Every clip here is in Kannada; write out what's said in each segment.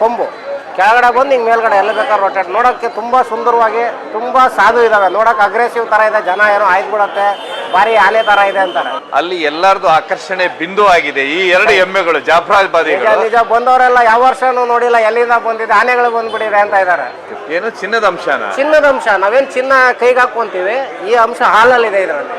ಕೊಂಬು. ಕೆಳಗಡೆ ಬಂದು ಹಿಂಗೆ ಮೇಲ್ಗಡೆ ಎಲ್ಲ ಬೇಕಾದ್ರೆ ರೊಟೇಟ್ ನೋಡೋಕ್ಕೆ ತುಂಬ ಸುಂದರವಾಗಿ ತುಂಬ ಸಾಧು ಇದ್ದಾವೆ ನೋಡೋಕೆ ಅಗ್ರೆಸಿವ್ ಥರ ಇದೆ. ಜನ ಏನೋ ಆಯ್ತು ಬಿಡುತ್ತೆ. ಭಾರಿ ಆನೆ ಥರ ಇದೆ ಅಂತಾರೆ. ಅಲ್ಲಿ ಎಲ್ಲರದು ಆಕರ್ಷಣೆ ಬಿಂದು ಆಗಿದೆ. ಈ ಎರಡು ಎಮ್ಮೆಗಳು ಜಾಫ್ರಾಜ್ ಬಾದಿ ನಿಜ ಬಂದವರೆಲ್ಲ ಯಾವ ವರ್ಷನೂ ನೋಡಿಲ್ಲ. ಎಲ್ಲಿಂದ ಬಂದಿದೆ? ಆನೆಗಳು ಬಂದ್ಬಿಟ್ಟಿದೆ ಅಂತ ಇದ್ದಾರೆ ಏನು ಚಿನ್ನದ ಅಂಶ ಚಿನ್ನದ ಅಂಶ. ನಾವೇನು ಚಿನ್ನ ಕೈಗೆ ಹಾಕ್ಕೊಂತೀವಿ. ಈ ಅಂಶ ಹಾಲಲ್ಲಿದೆ ಇದರಲ್ಲಿ.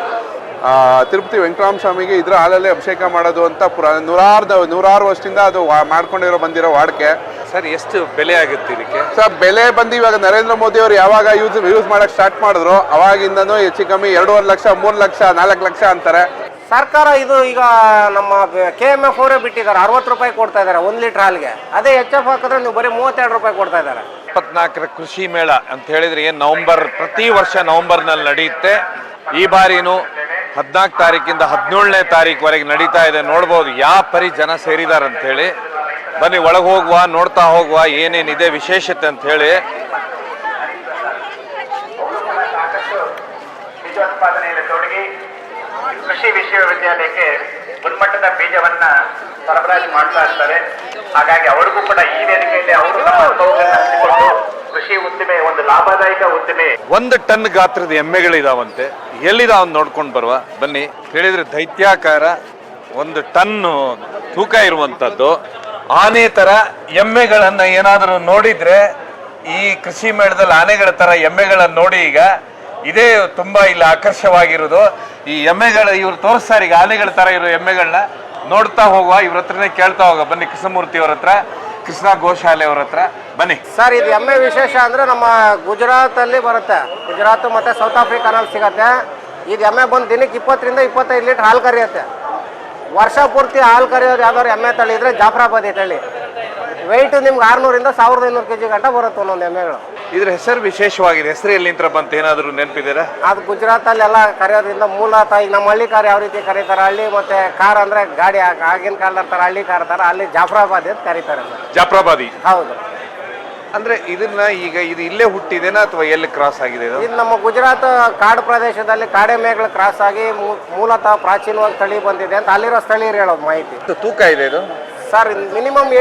ತಿರುಪತಿ ವೆಂಕಟರಾಮ ಸ್ವಾಮಿಗೆ ಇದ್ರ ಹಾಲಲ್ಲೇ ಅಭಿಷೇಕ ಮಾಡೋದು ಅಂತ ಪುರಾ ನೂರಾರು ನೂರಾರು ವರ್ಷದಿಂದ ಅದು ಮಾಡ್ಕೊಂಡಿರೋ ಬಂದಿರೋ ವಾಡಿಕೆ. ಸರ್ ಎಷ್ಟು ಬೆಲೆ ಆಗುತ್ತೆ ಇದಕ್ಕೆ? ಸರ್ ಬೆಲೆ ಬಂದು ಇವಾಗ ನರೇಂದ್ರ ಮೋದಿ ಅವರು ಯಾವಾಗ ಯೂಸ್ ಯೂಸ್ ಮಾಡಕ್ ಸ್ಟಾರ್ಟ್ ಮಾಡಿದ್ರು ಅವಾಗಿಂದನೂ ಹೆಚ್ಚು ಕಮ್ಮಿ ಎರಡೂವರೆ ಲಕ್ಷ ಮೂರು ಲಕ್ಷ ನಾಲ್ಕು ಲಕ್ಷ ಅಂತಾರೆ. ಸರ್ಕಾರ ಇದು ಈಗ ನಮ್ಮ ಕೆ ಎಂ ಎಫ್ ಅವರೇ ಬಿಟ್ಟಿದ್ದಾರೆ. ಅರವತ್ತು ರೂಪಾಯಿ ಕೊಡ್ತಾ ಇದ್ದಾರೆ ಒಂದು ಲೀಟರ್ ಹಾಲಿಗೆ. ಅದೇ ಎಚ್ ಎಫ್ ಹಾಕಿದ್ರೆ ನೀವು ಬರೀ ಮೂವತ್ತೆರಡು ರೂಪಾಯಿ ಕೊಡ್ತಾ ಇದ್ದಾರೆ. ಇಪ್ಪತ್ನಾಲ್ಕರ ಕೃಷಿ ಮೇಳ ಅಂತ ಹೇಳಿದ್ರೆ ಏನು ನವೆಂಬರ್ ಪ್ರತಿ ವರ್ಷ ನವಂಬರ್ನಲ್ಲಿ ನಡೆಯುತ್ತೆ. ಈ ಬಾರಿನೂ ಹದಿನಾಲ್ಕು ತಾರೀಕಿಂದ ಹದಿನೇಳನೇ ತಾರೀಕುವರೆಗೆ ನಡೀತಾ ಇದೆ. ನೋಡ್ಬೋದು ಯಾವ ಪರಿ ಜನ ಸೇರಿದ್ದಾರೆ ಅಂತ ಹೇಳಿ. ಬನ್ನಿ ಒಳಗೆ ಹೋಗುವ ನೋಡ್ತಾ ಹೋಗುವ ಏನೇನಿದೆ ವಿಶೇಷತೆ ಅಂತ ಹೇಳಿ. ತೊಡಗಿ ಕೃಷಿ ವಿಶ್ವವಿದ್ಯಾಲಯಕ್ಕೆ ಗುಣಮಟ್ಟದ ಬೀಜವನ್ನ ಸರಬರಾಜು ಮಾಡ್ತಾ ಇರ್ತಾರೆ. ಹಾಗಾಗಿ ಅವ್ರಿಗೂ ಕೂಡ ಈ ವೇದಿಕೆಯಲ್ಲಿ ಅವರು ಕೃಷಿ ಉದ್ದಿಮೆ, ಒಂದು ಲಾಭದಾಯಕ ಉದ್ದಿಮೆ. ಒಂದು ಟನ್ ಗಾತ್ರದ ಎಮ್ಮೆಗಳಿದಾವಂತೆ. ಎಲ್ಲಿದಾವ್ ನೋಡ್ಕೊಂಡು ಬರುವ? ಬನ್ನಿ ಹೇಳಿದ್ರೆ ದೈತ್ಯಾಕಾರ ಒಂದು ಟನ್ನು ತೂಕ ಇರುವಂತದ್ದು. ಆನೆ ತರ ಎಮ್ಮೆಗಳನ್ನ ಏನಾದರೂ ನೋಡಿದ್ರೆ ಈ ಕೃಷಿ ಮೇಳದಲ್ಲಿ ಆನೆಗಳ ತರ ಎಮ್ಮೆಗಳನ್ನ ನೋಡಿ ಈಗ ಇದೇ ತುಂಬ ಇಲ್ಲಿ ಆಕರ್ಷವಾಗಿರೋದು ಈ ಎಮ್ಮೆಗಳ, ಇವ್ರು ತೋರಿಸ್ತಾರೆ ಈಗ ಆನೆಗಳ ತರ ಇರೋ ಎಮ್ಮೆಗಳನ್ನ ನೋಡ್ತಾ ಹೋಗುವ, ಇವ್ರ ಹತ್ರನೇ ಕೇಳ್ತಾ ಹೋಗುವ. ಬನ್ನಿ ಕೃಷ್ಣಮೂರ್ತಿ ಅವ್ರ ಹತ್ರ, ಕೃಷ್ಣ ಗೋಶಾಲೆ ಅವ್ರ ಹತ್ರ. ಬನ್ನಿ. ಸರ್, ಇದು ಎಮ್ಮೆ ವಿಶೇಷ ಅಂದರೆ ನಮ್ಮ ಗುಜರಾತಲ್ಲಿ ಬರುತ್ತೆ. ಗುಜರಾತ್ ಮತ್ತು ಸೌತ್ ಆಫ್ರಿಕಾನಲ್ಲಿ ಸಿಗತ್ತೆ. ಇದು ಎಮ್ಮೆ ಬಂದು ದಿನಕ್ಕೆ ಇಪ್ಪತ್ತರಿಂದ ಇಪ್ಪತ್ತೈದು ಲೀಟ್ರ್ ಹಾಲು ಕರಿಯುತ್ತೆ. ವರ್ಷ ಪೂರ್ತಿ ಹಾಲು ಕರೆಯೋದು ಯಾವ್ದಾದ್ರು ಎಮ್ಮೆ ತಳಿ ಇದ್ರೆ ಜಾಫ್ರಾಬಾದಿ ತಳಿ. ವೆಯ್ಟು ನಿಮ್ಗೆ ಆರುನೂರಿಂದ ಸಾವಿರದ ಐನೂರು ಕೆ ಜಿ ಗಂಟ ಬರುತ್ತೆ ಒಂದೊಂದು ಎಮ್ಮೆಗಳು. ಇದ್ರ ಹೆಸರು ವಿಶೇಷವಾಗಿದೆ. ಹೆಸರು ಎಲ್ಲಿಂದ ಬಂತ ಏನಾದರೂ ನೆನಪಿದ್ದೀರಾ ಅದು ಗುಜರಾತಲ್ಲೆಲ್ಲ ಕರೆಯೋದ್ರಿಂದ ಮೂಲತಃ ಈಗ ನಮ್ಮ ಹಳ್ಳಿ ಕಾರ್ ಯಾವ ರೀತಿ ಕರೀತಾರೆ ಹಳ್ಳಿ ಮತ್ತೆ ಕಾರ್ ಅಂದ್ರೆ ಗಾಡಿ ಆಗಿನ ಕಾಲದ ಥರ ಹಳ್ಳಿ ಕಾರ್ ಥರ ಅಲ್ಲಿ ಜಾಫ್ರಾಬಾದ್ ಅಂತ ಕರೀತಾರೆ. ಜಾಫ್ರಾಬಾದಿ? ಹೌದು. ಅಂದ್ರೆ ಇದನ್ನ ಈಗ ಇದು ಇಲ್ಲೇ ಹುಟ್ಟಿದೇನಾ ಅಥವಾ ಎಲ್ಲಿ ಕ್ರಾಸ್ ಆಗಿದೆ ಇದು? ಇದು ನಮ್ಮ ಗುಜರಾತ್ ಕಾಡು ಪ್ರದೇಶದಲ್ಲಿ ಕಾಡೆ ಮೇಘಗಳು ಕ್ರಾಸ್ ಆಗಿ ಮೂ- ಮೂಲತಃ ಪ್ರಾಚೀನವಾಗಿ ತಳಿ ಬಂದಿದೆ ಅಂತ ಅಲ್ಲಿರೋ ಸ್ಥಳೀಯರು ಹೇಳೋದು ಮಾಹಿತಿ. ತೂಕ ಇದೆ ಇದು? ಸರ್ ಮಿನಿಮಮ್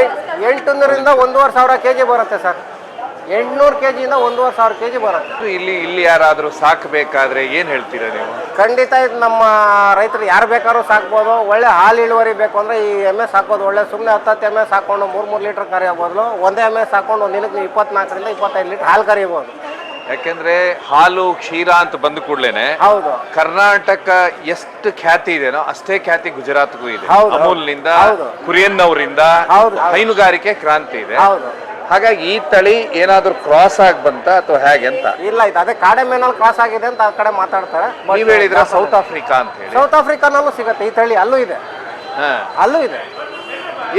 ಎಂಟುನೂರಿಂದ ಒಂದೂವರೆ ಸಾವಿರ ಕೆ ಜಿ ಬರುತ್ತೆ ಸರ್. ಎಂಟುನೂರು ಕೆ ಜಿಯಿಂದ ಒಂದೂವರೆ ಸಾವಿರ ಕೆ ಜಿ ಬರುತ್ತೆ ಇಲ್ಲಿ ಇಲ್ಲಿ ಯಾರಾದರೂ ಸಾಕಬೇಕಾದ್ರೆ ಏನು ಹೇಳ್ತೀರಾ ನೀವು? ಖಂಡಿತ ಇದು ನಮ್ಮ ರೈತರು ಯಾರು ಬೇಕಾದ್ರೂ ಸಾಕ್ಬೋದು. ಒಳ್ಳೆ ಹಾಲು ಇಳುವರಿ ಬೇಕು ಅಂದರೆ ಈ ಎಮ್ಮೆ ಸಾಕೋದು ಒಳ್ಳೆ ಸುಮ್ಮನೆ ಹತ್ತತ್ತು ಎಮ್ಮೆ ಸಾಕೊಂಡು ಮೂರು ಮೂರು ಲೀಟ್ರ್ ಕರೆಯಬೋದು. ಬದಲು ಒಂದೇ ಎಮ್ಮೆ ಸಾಕೊಂಡು ಒಂದು ದಿನಕ್ಕೆ ನೀವು ಇಪ್ಪತ್ನಾಲ್ಕರಿಂದ ಇಪ್ಪತ್ತೈದು ಲೀಟ್ರ್ ಹಾಲು ಕರಿಬೋದು ಯಾಕೆಂದ್ರೆ ಹಾಲು ಕ್ಷೀರ ಅಂತ ಬಂದ ಕೂಡ್ಲೇನೆ ಹೌದು. ಕರ್ನಾಟಕ ಎಷ್ಟು ಖ್ಯಾತಿ ಇದೆನೋ ಅಷ್ಟೇ ಖ್ಯಾತಿ ಗುಜರಾತ್ಗೂ ಇದೆ. ಅಮೂಲ್ನಿಂದ ಹೌದು. ಕುರಿಯನ್ ಅವರಿಂದ ಹೌದು, ಹೌದು. ಹೈನುಗಾರಿಕೆ ಕ್ರಾಂತಿ ಇದೆ. ಹೌದು. ಹಾಗಾಗಿ ಈ ತಳಿ ಏನಾದ್ರೂ ಕ್ರಾಸ್ ಆಗಿ ಬಂತ ಅಥವಾ ಹೇಗೆ ಅಂತ? ಇಲ್ಲ ಇದು ಅದೇ ಕಾಡೆ ಮೇನಲ್ಲಿ ಕ್ರಾಸ್ ಆಗಿದೆ ಅಂತ ಆ ಕಡೆ ಮಾತಾಡ್ತಾರೆ. ನೀವು ಹೇಳಿದ್ರೆ ಸೌತ್ ಆಫ್ರಿಕಾ ಅಂತ ಹೇಳಿ. ಸೌತ್ ಆಫ್ರಿಕಾನಲ್ಲೂ ಸಿಗುತ್ತೆ. ಈ ತಳಿ ಅಲ್ಲೂ ಇದೆ. ಹಾ. ಅಲ್ಲೂ ಇದೆ.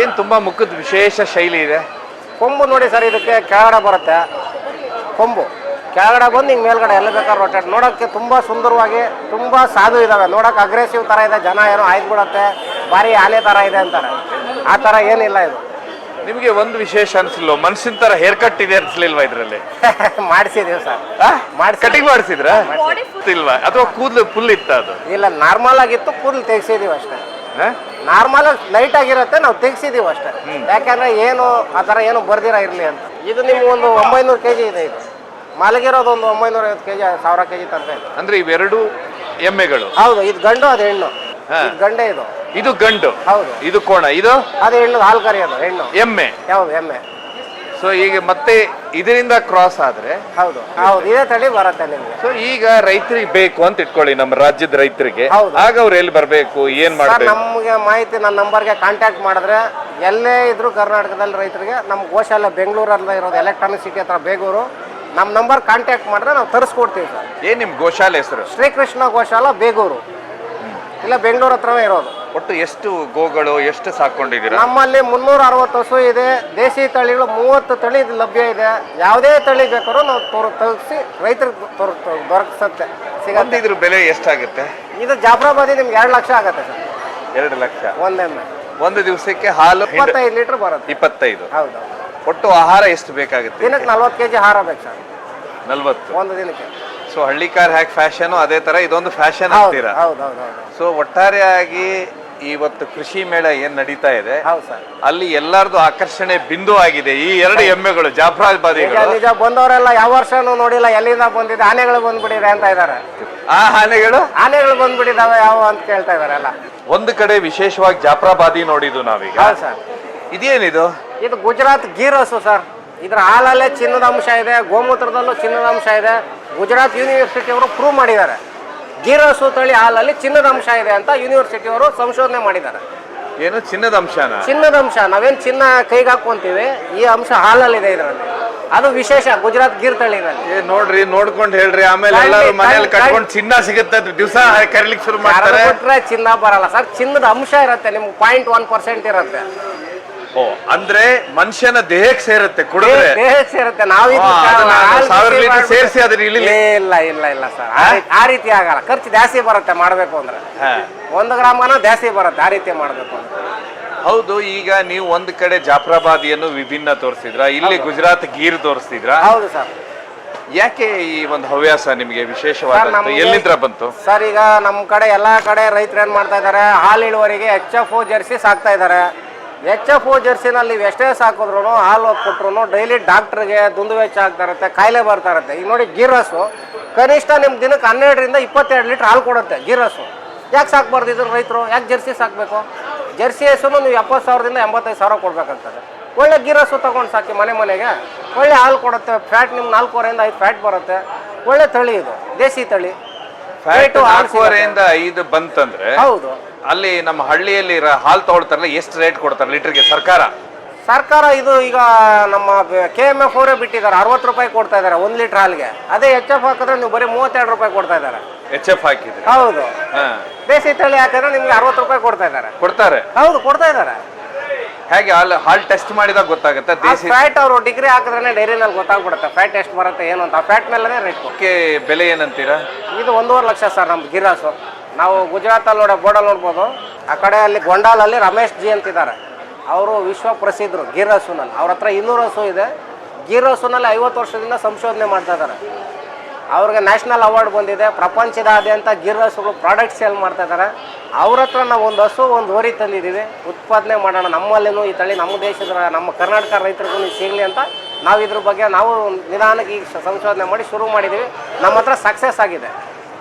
ಏನು ತುಂಬಾ ಮುಖದ ವಿಶೇಷ ಶೈಲಿ ಇದೆ? ಕೊಂಬು ನೋಡಿ ಸರ್ ಇದಕ್ಕೆ ಕೆಳಗಡೆ ಬರುತ್ತೆ. ಕೊಂಬು. ಕೆಳಗಡೆ ಬಂದು ಹಿಂಗೆ ಮೇಲ್ಗಡೆ ಎಲ್ಲ ಬೇಕಾದ್ರೆ ರೊಟೇಟ್ ನೋಡೋಕ್ಕೆ ತುಂಬ ಸುಂದರವಾಗಿ ತುಂಬ ಸಾಧು ಇದ್ದಾವೆ ನೋಡೋಕೆ ಅಗ್ರೆಸಿವ್ ಥರ ಇದೆ. ಜನ ಏನೋ ಆಯ್ತು ಬಿಡುತ್ತೆ. ಭಾರಿ ಆಲೆ ಥರ ಇದೆ ಅಂತಾರೆ. ಆ ಥರ ಏನಿಲ್ಲ ಇದು. ನಿಮಗೆ ಒಂದು ವಿಶೇಷ ಅನ್ಸಿಲ್ಲ ಮನ್ಸಿನ ತರ ಹೇರ್ ಕಟ್ ಇದೆ ಅನ್ಸಲಿಲ್ವಾ ಇದ್ರಲ್ಲಿ? ಮಾಡಿಸಿದೀವಿ ಸರ್. ಮಾಡಿ ಕಟಿಂಗ್ ಮಾಡಿಸಿದ್ರ? ಇಲ್ವಾ? ಅಥವಾ ಕೂದಲು ಫುಲ್ ಇತ್ತ ಅದು? ಇಲ್ಲ ನಾರ್ಮಲ್ ಆಗಿತ್ತು ಕೂದಲು ತೆಗ್ಸಿದೀವಿ ಅಷ್ಟೇ. ಹಾ? ನಾರ್ಮಲ್ ಲೈಟ್ ಆಗಿರತ್ತೆ ನಾವು ತೆಗ್ಸಿದೀವಿ ಅಷ್ಟೇ. ಯಾಕಂದ್ರೆ ಏನು ಆ ಥರ ಏನು ಬರ್ದಿರ ಇರಲಿ ಅಂತ. ಇದು ನಿಮ್ಗೆ ಒಂದು ಒಂಬೈನೂರು ಕೆ ಜಿ ಇದೆ ಇದು. ಮಲಗಿರೋದು ಒಂದು ಒಂಬೈನೂರ ಐವತ್ತು ಕೆ ಜಿ ಸಾವಿರ ಕೆ ಜಿ ತನಕ ಇದೆ. ಅಂದ್ರೆ ಇವೆರಡು ಎಮ್ಮೆಗಳು? ಹೌದು ಇದು ಗಂಡು ಅದು ಹೆಣ್ಣು. ಹಾ. ಗಂಡೆ ಇದು. ಇದು ಗಂಡು. ಹೌದು. ಇದು ಕೋಣ. ಇದು? ಅದು ಹೆಣ್ಣು ಹಾಲು ಕರೆಯೋದು ಹೆಣ್ಣು. ಎಮ್ಮೆ. ಯಾವುದು ಎಮ್ಮೆ? ಸೊ ಈಗ ಮತ್ತೆ ಇದರಿಂದ ಕ್ರಾಸ್ ಆದ್ರೆ ಹೌದು. ಹೌದು ಇದೇ ತಳಿ ಬರುತ್ತೆ ನಿಮಗೆ. ಸೊ ಈಗ ರೈತರಿಗೆ ಬೇಕು ಅಂತ ಇಟ್ಕೊಳ್ಳಿ ನಮ್ಮ ರಾಜ್ಯದ ರೈತರಿಗೆ. ಹೌದು. ಆಗ ಅವ್ರು ಎಲ್ಲಿ ಬರಬೇಕು ಏನ್ ಸರ್ ಮಾಡ್ಬೇಕು? ನಮಗೆ ಮಾಹಿತಿ ನನ್ನ ನಂಬರ್ಗೆ ಕಾಂಟ್ಯಾಕ್ಟ್ ಮಾಡಿದ್ರೆ ಎಲ್ಲೇ ಇದ್ರು ಕರ್ನಾಟಕದಲ್ಲಿ ರೈತರಿಗೆ ನಮ್ಮ ಗೋಶಾಲೆ ಬೆಂಗಳೂರಲ್ಲಿ ಇರೋದು ಎಲೆಕ್ಟ್ರಾನಿಕ್ ಸಿಟಿ ಹತ್ರ ಬೇಗೂರು ನಮ್ಮ ನಂಬರ್ ಕಾಂಟ್ಯಾಕ್ಟ್ ಮಾಡಿದ್ರೆ ನಾವು ತರಿಸ್ಕೊಡ್ತೀವಿ ಸರ್. ಏನ್ ನಿಮ್ ಗೋಶಾಲೆ ಹೆಸರು? ಶ್ರೀಕೃಷ್ಣ ಗೋಶಾಲ ಬೇಗೂರು. ಇಲ್ಲ ಬೆಂಗಳೂರು ಹತ್ರವೇ ಇರೋದು. ಒಟ್ಟು ಎಷ್ಟು ಗೋಗಳು ಎಷ್ಟು ಸಾಕೊಂಡಿದ್ದೀರಾ ನಮ್ಮಲ್ಲಿ ಮುನ್ನೂರ ಅರವತ್ತು ಹಸು ಇದೆ. ದೇಸಿ ತಳಿಗಳು ಮೂವತ್ತು ತಳಿ ಲಭ್ಯ ಇದೆ. ಯಾವುದೇ ತಳಿ ಬೇಕಾದ್ರೂ ನಾವು ತೋರ್ ತಲುಪಿಸಿ ರೈತರಿಗೆ ತೋರ್ ದೊರಕಿಸುತ್ತೆ. ಸಿಗುತ್ತೆ. ಇದ್ರ ಬೆಲೆ ಎಷ್ಟಾಗುತ್ತೆ? ಇದು ಜಾಫ್ರಾಬಾದಿ ನಿಮ್ಗೆ ಎರಡು ಲಕ್ಷ ಆಗುತ್ತೆ ಸರ್. ಎರಡು ಲಕ್ಷ. ಒಂದೆಮ್ಮೆ ಒಂದು ದಿವಸಕ್ಕೆ ಹಾಲು ಹಿಂಡು- ಇಪ್ಪತ್ತೈದು ಲೀಟ್ರ್ ಬರುತ್ತೆ. ಇಪ್ಪತ್ತೈದು. ಹೌದು. ಒಟ್ಟು ಆಹಾರ ಎಷ್ಟು ಬೇಕಾಗುತ್ತೆ ದಿನಕ್ಕೆ ನಲ್ವತ್ತು ಕೆ ಜಿ ಆಹಾರ ಬೇಕು ಸರ್. ನಲ್ವತ್ತು. ಒಂದು ದಿನಕ್ಕೆ. ಸೊ ಹಳ್ಳಿಕಾರ್ ಹ್ಯಾಕ್ ಫ್ಯಾಷನ್ ಅದೇ ತರ ಇದೊಂದು ಫ್ಯಾಷನ್ ಆಗ್ತೀರಾ ಹೌದು ಹೌದು ಹೌದು. ಸೊ ಒಟ್ಟಾರೆಯಾಗಿ ಇವತ್ತು ಕೃಷಿ ಮೇಳ ಏನ್ ನಡೀತಾ ಇದೆ? ಹೌದು ಸರ್. ಅಲ್ಲಿ ಎಲ್ಲರದು ಆಕರ್ಷಣೆ ಬಿಂದು ಆಗಿದೆ. ಈ ಎರಡು ಎಮ್ಮೆಗಳು ಜಾಫ್ರಾಜ್ ಜಾಫ್ರಾಬಾದಿಗಳು ನಿಜ ಬಂದವರೆಲ್ಲ ಯಾವ ವರ್ಷನೂ ನೋಡಿಲ್ಲ ಎಲ್ಲಿಂದ ಬಂದಿದೆ ಆನೆಗಳು ಬಂದ್ಬಿಟ್ಟಿದೆ ಅಂತ ಇದ್ದಾರೆ. ಆ ಆನೆಗಳು? ಆನೆಗಳು ಬಂದ್ಬಿಟ್ಟಿದಾವೆ ಯಾವ ಅಂತ ಕೇಳ್ತಾ ಇದಾರೆ ಎಲ್ಲ. ಒಂದು ಕಡೆ ವಿಶೇಷವಾಗಿ ಜಾಫ್ರಾಬಾದಿ ನೋಡಿದ್ದು ನಾವೀಗ. ಹೌದು ಸರ್. ಇದೇನಿದು? ಇದು ಗುಜರಾತ್ ಗೀರ್ ಹಸು ಸರ್. ಇದ್ರ ಹಾಲಲ್ಲೇ ಚಿನ್ನದ ಅಂಶ ಇದೆ ಗೋಮೂತ್ರದಲ್ಲೂ ಚಿನ್ನದ ಅಂಶ ಇದೆ. ಗುಜರಾತ್ ಯೂನಿವರ್ಸಿಟಿ ಅವರು ಪ್ರೂವ್ ಮಾಡಿದ್ದಾರೆ. ಗೀರ್ ಸೂತಳಿ ತಳಿ ಹಾಲಲ್ಲಿ ಚಿನ್ನದ ಅಂಶ ಇದೆ ಅಂತ ಯೂನಿವರ್ಸಿಟಿ ಅವರು ಸಂಶೋಧನೆ ಮಾಡಿದ್ದಾರೆ. ಏನು ಚಿನ್ನದ ಅಂಶ ಚಿನ್ನದ ಅಂಶ ನಾವೇನು ಚಿನ್ನ ಕೈಗೆ ಹಾಕೊಂತೀವಿ ಈ ಅಂಶ ಹಾಲಲ್ಲಿದೆ ಇದರಲ್ಲಿ. ಅದು ವಿಶೇಷ ಗುಜರಾತ್ ಗೀರ್ ತಳಿನಲ್ಲಿ ಏ ನೋಡ್ರಿ ನೋಡ್ಕೊಂಡು ಹೇಳ್ರಿ ಆಮೇಲೆ ಎಲ್ಲರೂ ಮನೇಲಿ ಖಂಡಿತ. ಕಟ್ಕೊಂಡು ಚಿನ್ನ ಸಿಗುತ್ತೆ ದಿವಸ ಕರಿಲಿಕ್ಕೆ ಶುರು ಮಾಡ್ತಾರೆ. ಚಿನ್ನ ಬರಲ್ಲ. ಸರ್ ಚಿನ್ನದ ಅಂಶ ಇರುತ್ತೆ ನಿಮ್ಗೆ ಪಾಯಿಂಟ್ ಒನ್ ಪರ್ಸೆಂಟ್ ಇರುತ್ತೆ. ಓ ಅಂದ್ರೆ ಮನುಷ್ಯನ ದೇಹಕ್ಕೆ ಸೇರುತ್ತೆ ಕುಡಿದ್ರೆ. ದೇಹಕ್ಕೆ ಸೇರುತ್ತೆ. ನಾವು ಅದನ್ನ ಸಾವಿರ ಲೀಟರ್ ಸೇರ್ಸಿ ಅದನ್ನ ಇಳಿಲಿ. ಇಲ್ಲ ಇಲ್ಲ ಇಲ್ಲ ಸರ್. ಆ ರೀತಿ- ಆಗಲ್ಲ. ಖರ್ಚು ಜಾಸ್ತಿ ಬರುತ್ತೆ ಮಾಡಬೇಕು ಅಂದ್ರೆ. ಒಂದು ಗ್ರಾಮನ ಜಾಸ್ತಿ ಬರುತ್ತೆ. ಆ ರೀತಿ ಮಾಡಬೇಕು ಅಂದ್ರೆ. ಹೌದು ಈಗ ನೀವು ಒಂದ್ ಕಡೆ ಜಾಫ್ರಾಬಾದಿಯನ್ನು ವಿಭಿನ್ನ ತೋರಿಸಿದ್ರ? ಇಲ್ಲಿ ಗುಜರಾತ್ ಗೀರ್ ತೋರಿಸಿದ್ರ? ಹೌದು ಸರ್. ಯಾಕೆ ಈ ಒಂದು ಹವ್ಯಾಸ ನಿಮಗೆ ವಿಶೇಷವಾಗಿ ವಿಶೇಷವಾದ ನಮ್ಗೆ- ಬಂತು? ಸರ್ ಈಗ ನಮ್ಮ ಕಡೆ ಎಲ್ಲಾ ಕಡೆ ರೈತರು ಏನ್ ಮಾಡ್ತಾ ಇದ್ದಾರೆ ಹಾಲು ಇಳುವರಿಗೆ ಎಚ್ ಎಫ್ ಜರ್ಸಿ ಸಾಕ್ತಾ ಇದ್ದಾರೆ ಎಚ್ ಎಫ್ ಜರ್ಸಿನಲ್ಲಿ ನೀವು ಎಷ್ಟೇ ಸಾಕಿದ್ರು ಹಾಲು ಕೊಟ್ರು ಡೈಲಿ ಡಾಕ್ಟ್ರಿಗೆ ದುಂದು ವೆಚ್ಚ ಆಗ್ತಾ ಇರುತ್ತೆ ಕಾಯಿಲೆ ಬರ್ತಾ ಇರುತ್ತೆ ಈಗ ನೋಡಿ ಗೀರಸು ಕನಿಷ್ಠ ನಿಮ್ಮ ದಿನಕ್ಕೆ ಹನ್ನೆರಡರಿಂದ ಇಪ್ಪತ್ತೆರಡು ಲೀಟ್ರ್ ಹಾಲು ಕೊಡುತ್ತೆ ಗೀರಸು ಯಾಕೆ ಸಾಕ್ಬಾರ್ದು ಇದ್ರ ರೈತರು? ಯಾಕೆ ಜರ್ಸಿ ಸಾಕಬೇಕು? ಜರ್ಸಿ ಹಸುನು ನೀವು ಎಪ್ಪತ್ತು ಸಾವಿರದಿಂದ ಎಂಬತ್ತೈದು ಸಾವಿರ ಕೊಡಬೇಕಾಗ್ತದೆ. ಒಳ್ಳೆ ಗೀರಸು ತೊಗೊಂಡು ಸಾಕಿ ಮನೆ ಮನೆಗೆ. ಒಳ್ಳೆ ಹಾಲು ಕೊಡುತ್ತೆ ಫ್ಯಾಟ್ ನಿಮ್ಮ ನಾಲ್ಕೂವರೆಯಿಂದ ಐದು ಫ್ಯಾಟ್ ಬರುತ್ತೆ. ಒಳ್ಳೆ ತಳಿ ಇದು ದೇಸಿ ತಳಿ. ಫ್ಯಾಟು. ನಾಲ್ಕೂವರೆಯಿಂದ ಐದು ಬಂತಂದ್ರೆ ಹೌದು. ಅಲ್ಲಿ ನಮ್ಮ ಹಳ್ಳಿಯಲ್ಲಿ ರ- ಹಾಲು ತಗೊಳ್ತಾರಲ್ಲ ಎಷ್ಟು ರೇಟ್ ಕೊಡ್ತಾರೆ ಲೀಟರ್ಗೆ ಸರ್ಕಾರ? ಸರ್ಕಾರ ಇದು ಈಗ ನಮ್ಮ ಕೆ ಎಂ ಎಫ್ ಅವರೇ ಬಿಟ್ಟಿದ್ದಾರೆ ಅರವತ್ತು ರೂಪಾಯಿ ಕೊಡ್ತಾ ಇದ್ದಾರೆ ಒಂದು ಲೀಟ್ರ್ ಹಾಲಿಗೆ. ಅದೇ ಎಚ್ ಎಫ್ ಹಾಕಿದ್ರೆ ನೀವು ಬರೀ ಮೂವತ್ತೆರಡು ರೂಪಾಯಿ ಕೊಡ್ತಾ ಇದ್ದಾರೆ. ಎಚ್ ಎಫ್ ಹಾಕಿದ್ರೆ? ಹೌದು. ಹಾ. ದೇಸಿ ತಳಿ ಹಾಕಿದ್ರೆ ನಿಮ್ಗೆ ಅರವತ್ತು ರೂಪಾಯಿ ಕೊಡ್ತಾ ಇದ್ದಾರೆ. ಕೊಡ್ತಾರೆ? ಹೌದು ಕೊಡ್ತಾ ಇದ್ದಾರೆ. ಹೇಗೆ ಹಾಲು ಹಾಲು ಟೆಸ್ಟ್ ಮಾಡಿದಾಗ ಗೊತ್ತಾಗುತ್ತೆ ದೇಸಿ ಫ್ಯಾಟ್ ಅವರು ಡಿಗ್ರಿ ಹಾಕಿದ್ರೆ ಡೈರಿನಲ್ಲಿ ಗೊತ್ತಾಗ್ಬಿಡುತ್ತೆ ಫ್ಯಾಟ್ ಎಷ್ಟು ಬರುತ್ತೆ ಏನು ಅಂತ ಫ್ಯಾಟ್ ಮೇಲೆ ರೇಟ್ ಓಕೆ ಬೆಲೆ ಏನಂತೀರಾ? ಇದು ಒಂದೂವರೆ ಲಕ್ಷ ಸರ್ ನಮ್ಮ ಗಿರಾಸು. ನಾವು ಗುಜರಾತಲ್ಲಿ ನೋಡೋ ಬೋರ್ಡಲ್ಲಿ ನೋಡ್ಬೋದು. ಆ ಕಡೆ ಅಲ್ಲಿ ಗೊಂಡಾಲಲ್ಲಿ ರಮೇಶ್ ಜಿ ಅಂತಿದ್ದಾರೆ. ಅವರು ವಿಶ್ವ ಪ್ರಸಿದ್ಧರು, ಗಿರ್ ಹಸುನಲ್ಲಿ ಅವ್ರ ಹತ್ರ ಇನ್ನೂರು ಹಸು ಇದೆ. ಗಿರ್ ಹಸುನಲ್ಲಿ ಐವತ್ತು ವರ್ಷದಿಂದ ಸಂಶೋಧನೆ ಮಾಡ್ತಾ ಇದ್ದಾರೆ. ಅವ್ರಿಗೆ ನ್ಯಾಷನಲ್ ಅವಾರ್ಡ್ ಬಂದಿದೆ. ಪ್ರಪಂಚದಾದ್ಯಂತ ಗಿರ್ ಹಸುಗಳು ಪ್ರಾಡಕ್ಟ್ ಸೇಲ್ ಮಾಡ್ತಾ ಇದ್ದಾರೆ. ಅವ್ರ ಹತ್ರ ನಾವು ಒಂದು ಹಸು, ಒಂದು ಹೋರಿ ತಂದಿದ್ದೀವಿ. ಉತ್ಪಾದನೆ ಮಾಡೋಣ. ನಮ್ಮಲ್ಲಿನೂ ಈ ತಳಿ, ನಮ್ಮ ದೇಶದ ನಮ್ಮ ಕರ್ನಾಟಕ ರೈತರಿಗೂ ಸಿಗಲಿ ಅಂತ ನಾವು ಇದ್ರ ಬಗ್ಗೆ ನಾವು ನಿಧಾನಕ್ಕೆ ಈಗ ಸಂಶೋಧನೆ ಮಾಡಿ ಶುರು ಮಾಡಿದ್ದೀವಿ. ನಮ್ಮ ಹತ್ರ ಸಕ್ಸಸ್ ಆಗಿದೆ.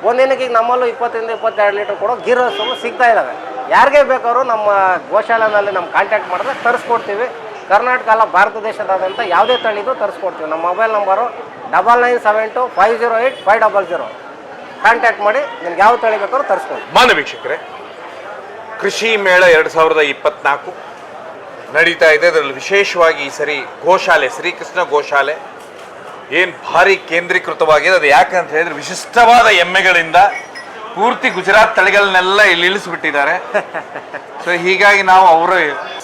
ಒಂದಿನಕ್ಕೆ ಈಗ ನಮ್ಮಲ್ಲೂ ಇಪ್ಪತ್ತರಿಂದ ಇಪ್ಪತ್ತೆರಡು ಲೀಟ್ರ್ ಕೊಡೋ ಗೀರ್ ಹಸುಗಳು ಸಿಗ್ತಾ ಇದ್ದಾವೆ ಯಾರಿಗೆ ಬೇಕಾದ್ರೂ ನಮ್ಮ ಗೋಶಾಲೆನಲ್ಲಿ ನಮ್ಮ ಕಾಂಟ್ಯಾಕ್ಟ್ ಮಾಡಿದ್ರೆ ತರಿಸ್ಕೊಡ್ತೀವಿ. ಕರ್ನಾಟಕ ಅಲ್ಲ, ಭಾರತ ದೇಶದಾದಂಥ ಯಾವುದೇ ತಳಿದು ತರಿಸ್ಕೊಡ್ತೀವಿ. ನಮ್ಮ mobile number double nine seven two five zero eight five double zero contact ಮಾಡಿ, ನಿಮ್ಗೆ ಯಾವ ತಳಿ ಬೇಕಾದ್ರೂ ತರಿಸ್ಕೊಡ್ತೀವಿ. ಮಾನ್ಯ ವೀಕ್ಷಕರೇ, ಕೃಷಿ ಮೇಳ ಎರಡು ಸಾವಿರದ ಇಪ್ಪತ್ನಾಲ್ಕು ನಡೀತಾ ಇದೆ. ಅದರಲ್ಲಿ ವಿಶೇಷವಾಗಿ ಈ ಸರಿ ಗೋಶಾಲೆ, ಶ್ರೀಕೃಷ್ಣ ಗೋಶಾಲೆ ಏನು ಭಾರಿ ಕೇಂದ್ರೀಕೃತವಾಗಿದೆ ಅದು ಯಾಕಂತ ಹೇಳಿದ್ರೆ ವಿಶಿಷ್ಟವಾದ ಎಮ್ಮೆಗಳಿಂದ ಪೂರ್ತಿ ಗುಜರಾತ್ ತಳಿಗಳನ್ನೆಲ್ಲ ಇಲ್ಲಿ ಇಳಿಸ್ಬಿಟ್ಟಿದ್ದಾರೆ. ಸೊ ಹೀಗಾಗಿ ನಾವು ಅವರ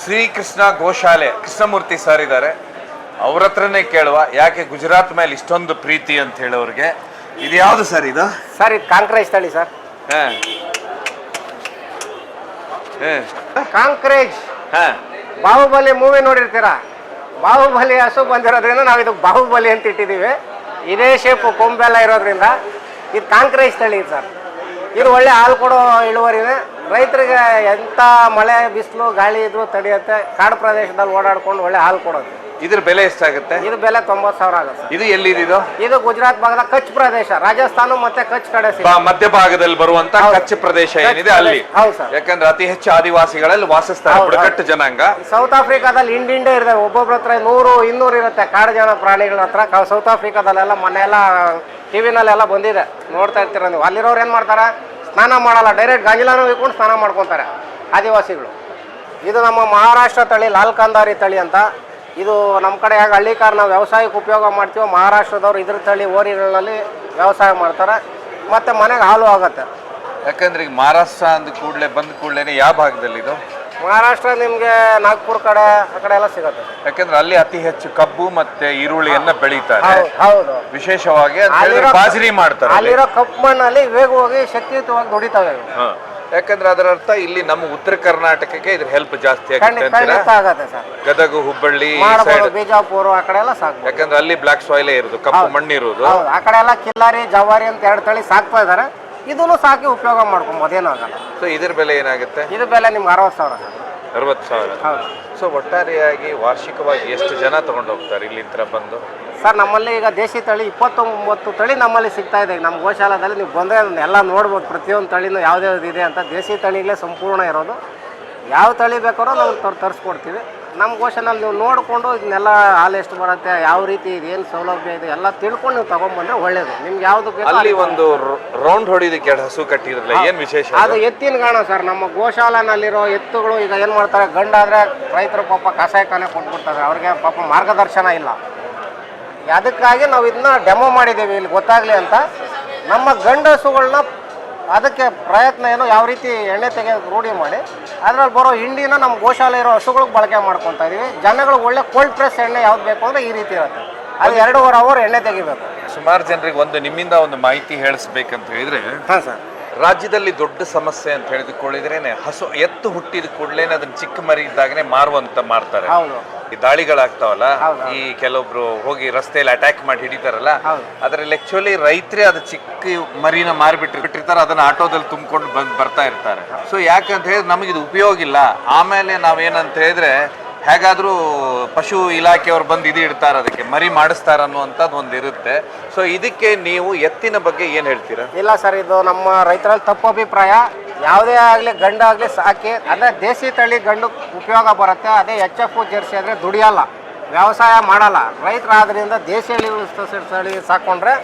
ಶ್ರೀಕೃಷ್ಣ ಗೋಶಾಲೆ ಕೃಷ್ಣಮೂರ್ತಿ ಸರ್ ಇದ್ದಾರೆ. ಅವ್ರ ಹತ್ರನೇ ಕೇಳುವ ಯಾಕೆ ಗುಜರಾತ್ ಮೇಲೆ ಇಷ್ಟೊಂದು ಪ್ರೀತಿ ಅಂತ ಹೇಳೋರಿಗೆ. ಇದು ಯಾವುದು ಸರ್ ಇದು? ಸರ್ ಇದು ಕಾಂಕ್ರೇಜ್ ತಳಿ ಸರ್ ಹಾ. ಹಾ. ಕಾಂಕ್ರೇಜ್. ಹಾ. ಬಾಹುಬಲಿ ಮೂವಿ ನೋಡಿರ್ತೀರಾ? ಬಾಹುಬಲಿ ಹಸು ಬಂದಿರೋದ್ರಿಂದ ನಾವು ಇದಕ್ಕೆ ಬಾಹುಬಲಿ ಅಂತ ಇಟ್ಟಿದ್ದೀವಿ ಇದೇ ಶೇಪು ಕೊಂಬೆಲ್ಲ ಇರೋದ್ರಿಂದ. ಇದು ಕಾಂಕ್ರೇಜ್ ತಳಿ ಸರ್. ಇದು ಒಳ್ಳೆ ಹಾಲು ಕೊಡೋ ಇಳುವರಿನೇ. ರೈತರಿಗೆ ಎಂಥ ಮಳೆ, ಬಿಸಿಲು, ಗಾಳಿ ಇದ್ರೂ ತಡೆಯುತ್ತೆ. ಕಾಡು ಪ್ರದೇಶದಲ್ಲಿ ಓಡಾಡ್ಕೊಂಡು ಒಳ್ಳೆ ಹಾಲು ಕೊಡೋದು. ಇದ್ರ ಬೆಲೆ ಎಷ್ಟಾಗುತ್ತೆ? ಇದು ಬೆಲೆ ತೊಂಬತ್ತು ಸಾವಿರ ಆಗುತ್ತೆ. ಇದು ಎಲ್ಲಿದಿದು? ಇದು ಗುಜರಾತ್ ಭಾಗದ ಕಚ್ ಪ್ರದೇಶ ರಾಜಸ್ಥಾನ ಮತ್ತೆ ಕಚ್ ಕಡೆ ಮಧ್ಯ ಭಾಗದಲ್ಲಿ ಬರುವಂತ ಕಚ್ ಪ್ರದೇಶ ಏನಿದೆ ಅಲ್ಲಿ. ಹೌದು ಸರ್. ಯಾಕಂದ್ರೆ ಅತಿ ಹೆಚ್ಚು ಆದಿವಾಸಿಗಳಲ್ಲಿ ವಾಸಿಸ್ತಾರೆ ಬುಡಕಟ್ಟು ಜನಾಂಗ. ಸೌತ್ ಆಫ್ರಿಕಾದಲ್ಲಿ ಇಂಡಿಂಡೇ ಇರ್ತವೆ. ಒಬ್ಬೊಬ್ರ ಹತ್ರ ನೂರು ಇನ್ನೂರು ಇರುತ್ತೆ. ಕಾಡು ಜನ ಪ್ರಾಣಿಗಳ ಹತ್ರ. ಸೌತ್ ಆಫ್ರಿಕಾದಲ್ಲೆಲ್ಲ ಮನೆಯೆಲ್ಲ ಟಿವಿನಲ್ಲೆಲ್ಲ ಬಂದಿದೆ. ನೋಡ್ತಾ ಇರ್ತೀರ ನೀವು. ಅಲ್ಲಿರೋರು ಏನು ಮಾಡ್ತಾರೆ? ಸ್ನಾನ ಮಾಡಲ್ಲ. ಡೈರೆಕ್ಟ್ ಗಂಜಲಾನು ಇಟ್ಕೊಂಡು ಸ್ನಾನ ಮಾಡ್ಕೊಂತಾರೆ ಆದಿವಾಸಿಗಳು. ಇದು ನಮ್ಮ ಮಹಾರಾಷ್ಟ್ರ ತಳಿ ಲಾಲ್ ಕಂದಾರಿ ತಳಿ ಅಂತ. ಇದು ನಮ್ಮ ಕಡೆ ಹೇಗೆ ಹಳ್ಳಿಕಾರ ನಾವು ವ್ಯವಸಾಯಕ್ಕೆ ಉಪಯೋಗ ಮಾಡ್ತೀವೋ ಮಹಾರಾಷ್ಟ್ರದವ್ರು ಇದ್ರ ತಳಿ ಓರಿಗಳಲ್ಲಿ ವ್ಯವಸಾಯ ಮಾಡ್ತಾರೆ ಮತ್ತು ಮನೆಗೆ ಹಾಲು ಆಗುತ್ತೆ. ಯಾಕಂದ್ರೆ ಈಗ ಮಹಾರಾಷ್ಟ್ರ ಅಂದ ಕೂಡಲೇ ಬಂದ ಕೂಡಲೇ ಯಾವ ಭಾಗದಲ್ಲಿ ಇದು? ಮಹಾರಾಷ್ಟ್ರ ನಿಮಗೆ ನಾಗ್ಪುರ್ ಕಡೆ ಆ ಕಡೆ ಎಲ್ಲ ಸಿಗುತ್ತೆ. ಯಾಕಂದ್ರೆ ಅಲ್ಲಿ ಅತಿ ಹೆಚ್ಚು ಕಬ್ಬು ಮತ್ತೆ ಈರುಳ್ಳಿಯನ್ನ ಬೆಳೀತಾರೆ. ಹೌದು. ವಿಶೇಷವಾಗಿ ಹೇಳಿದ್ರೆ ಬಾಜರಿ ಮಾಡ್ತಾರೆ ಅಲ್ಲಿರೋ ಕಪ್ಪು ಮಣ್ಣಲ್ಲಿ ವೇಗವಾಗಿ ಶಕ್ತಿಯುತವಾಗಿ ದುಡಿತಾವೆ. ಇವು. ಹ. ಯಾಕಂದ್ರೆ ಅದರ ಅರ್ಥ ಇಲ್ಲಿ ನಮ್ಮ ಉತ್ತರ ಕರ್ನಾಟಕಕ್ಕೆ ಇದ್ರ ಹೆಲ್ಪ್ ಜಾಸ್ತಿ ಆಗುತ್ತೆ ಖಂಡಿತ ಅಂತೀರಾ? ಖಂಡಿತ ಆಗತ್ತೆ ಸರ್. ಗದಗ ಹುಬ್ಬಳ್ಳಿ ಈ ಮಾಡ್ಬೋದು ಸೈಡ್ ಬಿಜಾಪುರ ಆ ಕಡೆ ಎಲ್ಲ ಸಾಕು ಯಾಕಂದ್ರೆ ಅಲ್ಲಿ ಬ್ಲಾಕ್ ಸಾಯಿಲೇ ಇರೋದು ಕಪ್ಪು ಮಣ್ಣಿರೋದು. ಹೌದು ಆ ಕಡೆ ಎಲ್ಲ ಕಿಲ್ಲಾರಿ ಜವಾರಿ ಅಂತ ಎರಡು ತಳಿ ಸಾಕ್ತಾ ಇದಾರೆ ಇದನ್ನು ಸಾಕಿ ಉಪಯೋಗ ಮಾಡ್ಕೊಬೋದು ಏನಾಗಲ್ಲ ಸೊ ಇದ್ರ ಬೆಲೆ ಏನಾಗುತ್ತೆ? ಇದ್ರ ಬೆಲೆ ನಿಮ್ಗೆ ಅರವತ್ತು ಸಾವಿರ ಸರ್. ಅರವತ್ತು ಸಾವಿರ. ಹೌದು. ಸೊ ಒಟ್ಟಾರೆಯಾಗಿ ವಾರ್ಷಿಕವಾಗಿ ಎಷ್ಟು ಜನ ತಗೊಂಡು ಹೋಗ್ತಾರೆ ಇಲ್ಲಿಂತ ಬಂದು? ಸರ್ ನಮ್ಮಲ್ಲಿ ಈಗ ದೇಶಿ ತಳಿ ಇಪ್ಪತ್ತೊಂಬತ್ತು ತಳಿ ನಮ್ಮಲ್ಲಿ ಸಿಗ್ತಾ ಇದೆ. ನಮ್ಮ ಗೋಶಾಲದಲ್ಲಿ ನೀವು ಬಂದರೆ ಎಲ್ಲ ನೋಡ್ಬೋದು. ಪ್ರತಿಯೊಂದು ತಳಿನೂ ಯಾವ್ದು ಇದೆ ಅಂತ ದೇಶಿ ತಳಿಗಳೇ ಸಂಪೂರ್ಣ ಇರೋದು. ಯಾವ ತಳಿ ಬೇಕಾದ್ರೂ ನಾವು ತರ್ ತರಿಸ್ಕೊಡ್ತೀವಿ. ನಮ್ಮ ಗೋಶಾಲಲ್ಲಿ ನೀವು ನೋಡಿಕೊಂಡು ಇದನ್ನೆಲ್ಲ ಹಾಲು ಎಷ್ಟು ಬರುತ್ತೆ ಯಾವ ರೀತಿ ಇದೆ ಏನು ಸೌಲಭ್ಯ ಇದೆ ಎಲ್ಲ ತಿಳ್ಕೊಂಡು ನೀವು ತೊಗೊಂಬಂದ್ರೆ ಒಳ್ಳೇದು. ನಿಮ್ಗೆ ಯಾವುದು ಬೇಕು ಅಲ್ಲಿ ಒಂದು ರೌಂಡ್ ಹೊಡಿದಕ್ಕೆ ಎರಡು ಹಸು ಕಟ್ಟಿರಲ್ಲ ಏನು ವಿಶೇಷ ಅದು? ಎತ್ತಿನ ಗಾಣ ಸರ್. ನಮ್ಮ ಗೋಶಾಲನಲ್ಲಿರೋ ಎತ್ತುಗಳು ಈಗ ಏನು ಮಾಡ್ತಾರೆ ಗಂಡಾದರೆ ರೈತರು ಪಾಪ ಕಸಾಯಖಾನೆ ಕೊಟ್ಬಿಡ್ತಾರೆ. ಅವ್ರಿಗೆ ಪಾಪ ಮಾರ್ಗದರ್ಶನ ಇಲ್ಲ. ಅದಕ್ಕಾಗಿ ನಾವು ಇದನ್ನ ಡೆಮೋ ಮಾಡಿದ್ದೀವಿ ಇಲ್ಲಿ ಗೊತ್ತಾಗಲಿ ಅಂತ. ನಮ್ಮ ಗಂಡಸುಗಳನ್ನ ಅದಕ್ಕೆ ಪ್ರಯತ್ನ ಏನು ಯಾವ ರೀತಿ ಎಣ್ಣೆ ತೆಗೆಯೋದು ರೂಢಿ ಮಾಡಿ ಅದರಲ್ಲಿ ಬರೋ ಹಿಂಡಿನ ನಮ್ಮ ಗೋಶಾಲೆ ಇರೋ ಹಸುಗಳಿಗೆ ಬಳಕೆ ಮಾಡ್ಕೊತಾ ಇದೀವಿ. ಜನಗಳಿಗೆ ಒಳ್ಳೆ ಕೋಲ್ಡ್ ಪ್ರೆಸ್ ಎಣ್ಣೆ ಯಾವ್ದು ಬೇಕು ಅಂದರೆ ಈ ರೀತಿ ಇರುತ್ತೆ. ಅದು ಎರಡೂವರೆ ಅವರ್ ಎಣ್ಣೆ ತೆಗಿಬೇಕು. ಸುಮಾರು ಜನರಿಗೆ ಒಂದು ನಿಮ್ಮಿಂದ ಒಂದು ಮಾಹಿತಿ ಹೇಳಿಸ್ಬೇಕಂತ ಹೇಳಿದ್ರೆ ಹಾಂ ಸರ್. ರಾಜ್ಯದಲ್ಲಿ ದೊಡ್ಡ ಸಮಸ್ಯೆ ಅಂತ ಹೇಳಿದುಕೊಳ್ಳಿದ್ರೇನೆ ಹಸು ಎತ್ತು ಹುಟ್ಟಿದ ಕೂಡಲೇ ಅದನ್ನ ಚಿಕ್ಕ ಮರಿ ಇದ್ದಾಗನೇ ಮಾರುವಂತ ಮಾರ್ತಾರೆ. ಹೌದು. ಈ ದಾಳಿಗಳಾಗ್ತಾವಲ್ಲ ಈ ಕೆಲವೊಬ್ರು ಹೋಗಿ ರಸ್ತೆಯಲ್ಲಿ ಅಟ್ಯಾಕ್ ಮಾಡಿ ಹಿಡಿತಾರಲ್ಲ ಅದರಲ್ಲಿ ಆಕ್ಚುಲಿ ರೈತರೇ ಅದು ಚಿಕ್ಕ ಮರಿನ ಮಾರಿಬಿಟ್ಟು ಬಿಟ್ಟಿರ್ತಾರೆ ಅದನ್ನ ಆಟೋದಲ್ಲಿ ತುಂಬಿಕೊಂಡು ಬಂದು ಬರ್ತಾ ಇರ್ತಾರೆ. ಸೊ ಯಾಕಂತ ಹೇಳಿದ್ರೆ ನಮಗಿದು ಇದು ಉಪಯೋಗ ಇಲ್ಲ. ಆಮೇಲೆ ನಾವೇನಂತ ಹೇಳಿದ್ರೆ ಹೇಗಾದ್ರೂ ಪಶು ಇಲಾಖೆಯವ್ರು ಬಂದು ಇದು ಇಡ್ತಾರೆ ಅದಕ್ಕೆ, ಮರಿ ಮಾಡಿಸ್ತಾರೆ ಅನ್ನುವಂಥದ್ದು ಒಂದು ಇರುತ್ತೆ. ಸೊ ಇದಕ್ಕೆ ನೀವು ಎತ್ತಿನ ಬಗ್ಗೆ ಏನು ಹೇಳ್ತೀರಾ? ಇಲ್ಲ ಸರ್, ಇದು ನಮ್ಮ ರೈತರಲ್ಲಿ ತಪ್ಪು ಅಭಿಪ್ರಾಯ. ಯಾವುದೇ ಆಗಲಿ ಗಂಡು ಆಗಲಿ ಸಾಕಿ, ಅಂದರೆ ದೇಸಿ ತಳಿ ಗಂಡು ಉಪಯೋಗ ಬರುತ್ತೆ, ಅದೇ ಎಚ್ ಎಫ್ ಜರ್ಸಿ ಆದರೆ ದುಡಿಯಲ್ಲ, ವ್ಯವಸಾಯ ಮಾಡಲ್ಲ. ರೈತರಾದ್ರಿಂದ ದೇಸಿ ತಳಿ ಸಾಕೊಂಡ್ರೆ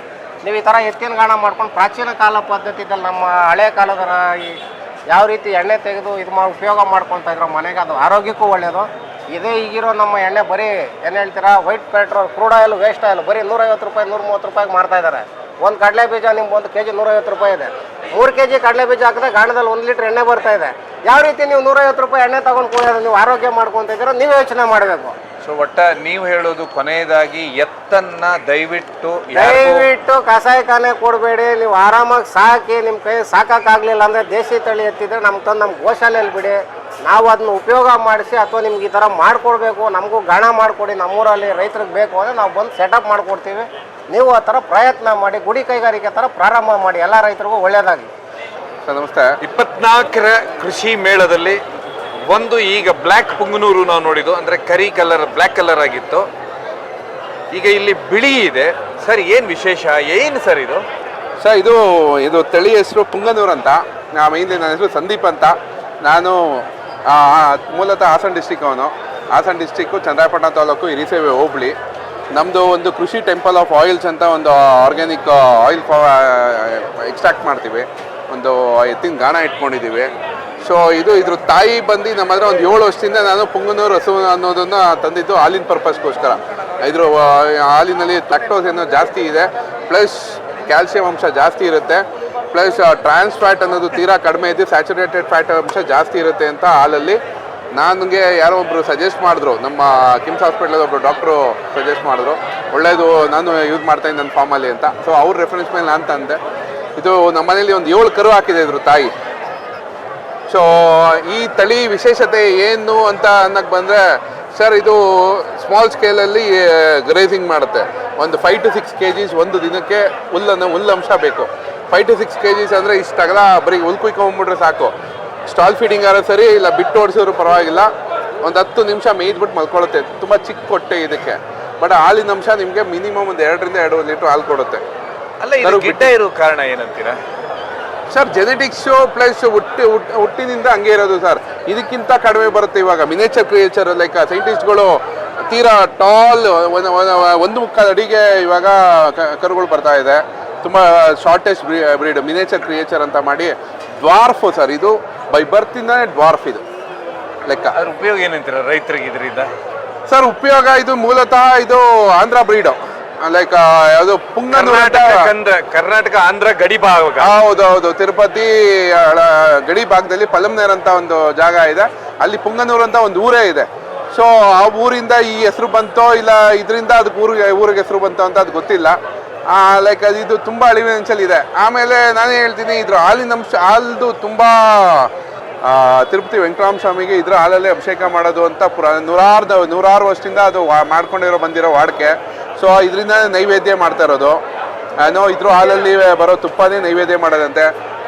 ನೀವು ಈ ಥರ ಎತ್ತಿನ ಗಾಣ ಮಾಡ್ಕೊಂಡು ಪ್ರಾಚೀನ ಕಾಲ ಪದ್ಧತಿದಲ್ಲಿ ನಮ್ಮ ಹಳೆ ಕಾಲದ ಈ ಯಾವ ರೀತಿ ಎಣ್ಣೆ ತೆಗೆದು ಇದು ಮಾಡಿ ಉಪಯೋಗ ಮಾಡ್ಕೊತಾ ಇದ್ರು ಮನೆಗೆ, ಅದು ಆರೋಗ್ಯಕ್ಕೂ ಒಳ್ಳೆಯದು ಇದೇ ಈಗಿರೋ ನಮ್ಮ ಎಣ್ಣೆ ಬರೀ ಏನು ಹೇಳ್ತೀರಾ white petrol crude oil waste oil ಬರೀ ನೂರೈವತ್ತು ರೂಪಾಯಿ ನೂರ ಮೂವತ್ತು ರೂಪಾಯಿಗೆ ಮಾರ್ತಾ ಇದ್ದಾರೆ ಒಂದು ಕಡಲೆ ಬೀಜ ನಿಮ್ಗೆ ಒಂದು ಕೆ ಜಿ ನೂರೈವತ್ತು ರೂಪಾಯಿ ಇದೆ. ಮೂರು ಕೆ ಜಿ ಕಡಲೆ ಬೀಜ ಹಾಕಿದ್ರೆ ಗಾಣದಲ್ಲಿ ಒಂದು ಲೀಟ್ರ್ ಎಣ್ಣೆ ಬರ್ತಾ ಇದೆ. ಯಾವ ರೀತಿ ನೀವು ನೂರೈವತ್ತು ರೂಪಾಯಿ ಎಣ್ಣೆ ತಗೊಂಡು ಕುಡಿಯೋದು ನೀವು ಆರೋಗ್ಯ ಮಾಡ್ಕೊತಿದ್ದೀರಾ ನೀವು ಯೋಚನೆ ಮಾಡಬೇಕು. ಸೊ ಒಟ್ಟ ನೀವು ಹೇಳೋದು ಕೊನೆಯದಾಗಿ ಎತ್ತನ್ನ ದಯವಿಟ್ಟು ದಯವಿಟ್ಟು ಕಸಾಯಿಖಾನೆ ಕೊಡಬೇಡಿ ನೀವು ಆರಾಮಾಗಿ ಸಾಕಿ ನಿಮ್ಮ ಕೈ ಸಾಕಾಗಲಿಲ್ಲ ಅಂದರೆ ದೇಸಿ ತಳಿ ಎತ್ತಿದ್ರೆ ನಮ್ಮ ತಂದು ನಮ್ಮ ಗೋಶಾಲೆಯಲ್ಲಿ ಬಿಡಿ. ನಾವು ಅದನ್ನ ಉಪಯೋಗ ಮಾಡಿಸಿ ಅಥವಾ ನಿಮ್ಗೆ ಈ ಥರ ಮಾಡಿಕೊಡ್ಬೇಕು ನಮಗೂ ಗಾಣ ಮಾಡಿಕೊಡಿ ನಮ್ಮೂರಲ್ಲಿ ರೈತರಿಗೆ ಬೇಕು ಅಂದರೆ ನಾವು ಬಂದು ಸೆಟಪ್ ಮಾಡಿಕೊಡ್ತೀವಿ. ನೀವು ಆ ಥರ ಪ್ರಯತ್ನ ಮಾಡಿ ಗುಡಿ ಕೈಗಾರಿಕೆ ಥರ ಪ್ರಾರಂಭ ಮಾಡಿ ಎಲ್ಲ ರೈತರಿಗೂ ಒಳ್ಳೆಯದಾಗಲಿ ಸರ್ ನಮಸ್ತೆ. ಇಪ್ಪತ್ನಾಲ್ಕರ ಕೃಷಿ ಮೇಳದಲ್ಲಿ ಒಂದು ಈಗ ಬ್ಲ್ಯಾಕ್ ಪುಂಗನೂರು ನಾವು ನೋಡಿದ್ದು ಅಂದ್ರೆ ಕರಿ ಕಲರ್ ಬ್ಲ್ಯಾಕ್ ಕಲರ್ ಆಗಿತ್ತು. ಈಗ ಇಲ್ಲಿ ಬಿಳಿ ಇದೆ. ಸರ್ ಏನು ವಿಶೇಷ? ಏನು ಸರ್ ಇದು? ಸರ್ ಇದು ಇದು ತಳಿ ಹೆಸರು ಪುಂಗನೂರು ಅಂತ. ನಮ್ಮ ಹಿಂದೆ ನನ್ನ ಹೆಸರು ಸಂದೀಪ್ ಅಂತ. ನಾನು ಮೂಲತಃ ಹಾಸನ ಡಿಸ್ಟಿಕ್ ಅವನು. ಹಾಸನ ಡಿಸ್ಟಿಕ್ಕು ಚಂದ್ರಾಪಟ್ಟಣ ತಾಲೂಕು ಹಿರಿಸೇವೆ ಹೋಬಳಿ. ನಮ್ಮದು ಒಂದು ಕೃಷಿ ಟೆಂಪಲ್ ಆಫ್ ಆಯಿಲ್ಸ್ ಅಂತ ಒಂದು ಆರ್ಗ್ಯಾನಿಕ್ ಆಯಿಲ್ ಎಕ್ಸ್ಟ್ರಾಕ್ಟ್ ಮಾಡ್ತೀವಿ. ಒಂದು ಎತ್ತಿನ ಗಾಣ ಇಟ್ಕೊಂಡಿದ್ದೀವಿ ಸೊ ಇದು ಇದ್ರ ತಾಯಿ ಬಂದು ನಮ್ಮ ಹತ್ರ ಒಂದು ಏಳು ವರ್ಷದಿಂದ ನಾನು ಪುಂಗನೂರು ಹಸು ಅನ್ನೋದನ್ನು ತಂದಿದ್ದು ಹಾಲಿನ ಪರ್ಪಸ್ಗೋಸ್ಕರ ಇದ್ರ ಹಾಲಿನಲ್ಲಿ ಲ್ಯಾಕ್ಟೋಸ್ ಏನೋ ಜಾಸ್ತಿ ಇದೆ ಪ್ಲಸ್ ಕ್ಯಾಲ್ಸಿಯಂ ಅಂಶ ಜಾಸ್ತಿ ಇರುತ್ತೆ. ಪ್ಲಸ್ ಟ್ರಾನ್ಸ್ ಫ್ಯಾಟ್ ಅನ್ನೋದು ತೀರಾ ಕಡಿಮೆ ಇದೆ. ಸ್ಯಾಚುರೇಟೆಡ್ ಫ್ಯಾಟ್ ಅಂಶ ಜಾಸ್ತಿ ಇರುತ್ತೆ ಅಂತ ಹಾಲಲ್ಲಿ. ನನಗೆ ಯಾರೋ ಒಬ್ರು ಸಜೆಸ್ಟ್ ಮಾಡಿದ್ರು. ನಮ್ಮ ಕಿಮ್ಸ್ ಹಾಸ್ಪಿಟ್ಲಲ್ಲಿ ಒಬ್ಬರು ಡಾಕ್ಟ್ರು ಸಜೆಸ್ಟ್ ಮಾಡಿದ್ರು. ಒಳ್ಳೆಯದು ನಾನು ಯೂಸ್ ಮಾಡ್ತಾ ಇದ್ದೀನಿ ನನ್ನ ಫಾರ್ಮಲ್ಲಿ ಅಂತ. ಸೊ ಅವ್ರ ರೆಫರೆನ್ಸ್ ಮೇಲೆ ನಾನು ತಂದೆ. ಇದು ನಮ್ಮ ಮನೇಲಿ ಒಂದು ಏಳು ಕರು ಹಾಕಿದೆ ಇದ್ರು ತಾಯಿ. ಸೊ ಈ ತಳಿ ವಿಶೇಷತೆ ಏನು ಅಂತ ಅನ್ನಕ್ಕೆ ಬಂದರೆ, ಸರ್, ಇದು ಸ್ಮಾಲ್ ಸ್ಕೇಲಲ್ಲಿ ಗ್ರೇಸಿಂಗ್ ಮಾಡುತ್ತೆ. ಒಂದು five to six K Gs ಒಂದು ದಿನಕ್ಕೆ ಹುಲ್ಲನ್ನು ಹುಲ್ಲಂಶ ಬೇಕು. Five to six K Gs ಅಂದರೆ ಇಷ್ಟು ಅಗಲ ಬರೀ ಉಲ್ಕುಯ್ಕೊಂಬಿಟ್ರೆ ಸಾಕು. ಸ್ಟಾಲ್ ಫೀಡಿಂಗ್ ಆದ್ರೆ ಸರಿ ಇಲ್ಲ ಬಿಟ್ಟು ಓಡಿಸಿದ್ರು ಪರವಾಗಿಲ್ಲ. ಒಂದು ಹತ್ತು ನಿಮಿಷ ಮೇಯ್ದ್ಬಿಟ್ಟು ಮಲ್ಕೊಳ್ಳುತ್ತೆ ತುಂಬ ಚಿಕ್ಕ ಕೊಟ್ಟೆ ಇದಕ್ಕೆ. ಬಟ್ ಹಾಲಿನ ಅಂಶ ನಿಮಗೆ ಮಿನಿಮಮ್ ಒಂದು ಎರಡರಿಂದ ಎರಡೂವರೆ ಲೀಟ್ರ್ ಹಾಲು ಕೊಡುತ್ತೆ. ಅಲ್ಲ ಗಿಡ್ಡ ಇರೋ ಕಾರಣ ಏನಂತೀರಾ? ಸರ್ ಜೆನೆಟಿಕ್ಸು ಪ್ಲಸ್ ಹುಟ್ಟಿ ಹುಟ್ಟಿನಿಂದ ಹಂಗೆ ಇರೋದು ಸರ್. ಇದಕ್ಕಿಂತ ಕಡಿಮೆ ಬರುತ್ತೆ ಇವಾಗ. ಮಿನೇಚರ್ ಕ್ರಿಯೇಚರ್ ಲೈಕ್ ಸೈಂಟಿಸ್ಟ್ಗಳು ತೀರಾ ಟಾಲ್ ಒಂದು ಮುಕ್ಕಾಲು ಅಡಿಗೆ ಇವಾಗ ಕರುಗಳು ಬರ್ತಾ ಇದೆ. ತುಂಬ ಶಾರ್ಟೆಸ್ಟ್ ಬ್ರೀಡ್ ಮಿನೇಚರ್ ಕ್ರಿಯೇಚರ್ ಅಂತ ಮಾಡಿ ಡ್ವಾರ್ಫ್ ಸರ್ ಇದು ಬೈ ಬರ್ತಿಂದಾನೆ ಡ್ವಾರ್ಫ್ ಇದು. ಲೆಕ್ಕ. ಅದ್ರ ಉಪಯೋಗ ಏನಂತೀರ ರೈತರಿಗೆ ಇದರಿಂದ? ಸರ್ ಉಪಯೋಗ ಇದು ಮೂಲತಃ ಇದು ಆಂಧ್ರ ಬ್ರೀಡು ಲೈಕ್ ಯಾವುದು ಪುಂಗನೂರು ಅಂತ ಕರ್ನಾಟಕ ಕರ್ನಾಟಕ ಆಂಧ್ರ ಗಡಿ ಭಾಗ ಹೌದು ಹೌದು. ತಿರುಪತಿ ಗಡಿ ಭಾಗದಲ್ಲಿ ಪಲಮ್ನೇರ್ ಅಂತ ಒಂದು ಜಾಗ ಇದೆ. ಅಲ್ಲಿ ಪುಂಗನೂರು ಅಂತ ಒಂದು ಊರೇ ಇದೆ. ಸೊ ಆ ಊರಿಂದ ಈ ಹೆಸರು ಬಂತೋ ಇಲ್ಲ ಇದರಿಂದ ಅದಕ್ಕೆ ಊರಿಗೆ ಊರಿಗೆ ಹೆಸರು ಬಂತೋ ಅಂತ ಅದು ಗೊತ್ತಿಲ್ಲ. ಲೈಕ್ ಅದು ಇದು ತುಂಬ ಅಳಿವಿನಂಚಲ್ಲಿ ಇದೆ. ಆಮೇಲೆ ನಾನೇ ಹೇಳ್ತೀನಿ, ಇದ್ರ ಹಾಲಿನ ಅಂಶ, ಹಾಲ್ದು ತುಂಬ ತಿರುಪತಿ ವೆಂಕಟರಾಮ ಸ್ವಾಮಿಗೆ ಇದ್ರ ಹಾಲಲ್ಲೇ ಅಭಿಷೇಕ ಮಾಡೋದು ಅಂತ ಪುರ, ನೂರಾರು ನೂರಾರು ವರ್ಷದಿಂದ ಅದು ಮಾಡ್ಕೊಂಡಿರೋ ಬಂದಿರೋ ವಾಡಿಕೆ. ಸೊ ಇದರಿಂದ ನೈವೇದ್ಯ ಮಾಡ್ತಾ ಇರೋದು. ಏನೋ ಇದ್ರ ಹಾಲಲ್ಲಿ ಬರೋ ತುಪ್ಪನೇ ನೈವೇದ್ಯ ಮಾಡೋದಂತೆ.